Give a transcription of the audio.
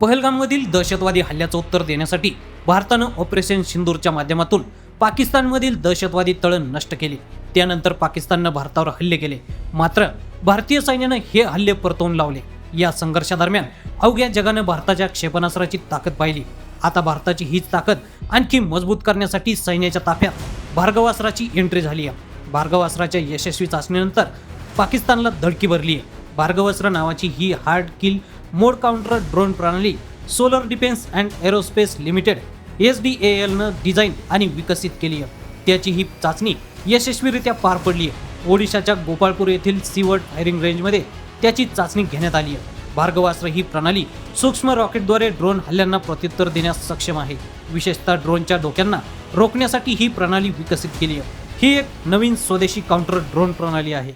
पहलगाममधील दहशतवादी हल्ल्याचं उत्तर देण्यासाठी भारतानं ऑपरेशन सिंदूरच्या माध्यमातून पाकिस्तानमधील दहशतवादी तळण नष्ट केले. त्यानंतर पाकिस्ताननं भारतावर हल्ले केले. मात्र भारतीय सैन्यानं हे हल्ले परतवून लावले. या संघर्षादरम्यान अवघ्या जगानं भारताच्या क्षेपणास्त्राची ताकद पाहिली. आता भारताची हीच ताकद आणखी मजबूत करण्यासाठी सैन्याच्या ताफ्यात भार्गवास्त्राची एंट्री झाली आहे. भार्गवास्त्राच्या यशस्वी चाचणीनंतर पाकिस्तानला धडकी भरली आहे भार्गवस्त्र नावाची ही hard kill mode counter drone प्रणाली solar defence and aerospace limited S D A एलनं design आणि विकसित केली आहे. त्याची ही चाचणी यशस्वीरित्या पार पडली आहे. ओडिशाच्या गोपाळपूर येथील सीवर्ड फायरिंग रेंजमध्ये त्याची चाचणी घेण्यात आली आहे. भार्गवास्त्र ही प्रणाली सूक्ष्म रॉकेटद्वारे ड्रोन हल्ल्यांना प्रत्युत्तर देण्यास सक्षम आहे. विशेषतः ड्रोनच्या डोक्यांना रोखण्यासाठी ही प्रणाली विकसित केली आहे. ही एक नवीन स्वदेशी काउंटर ड्रोन प्रणाली आहे.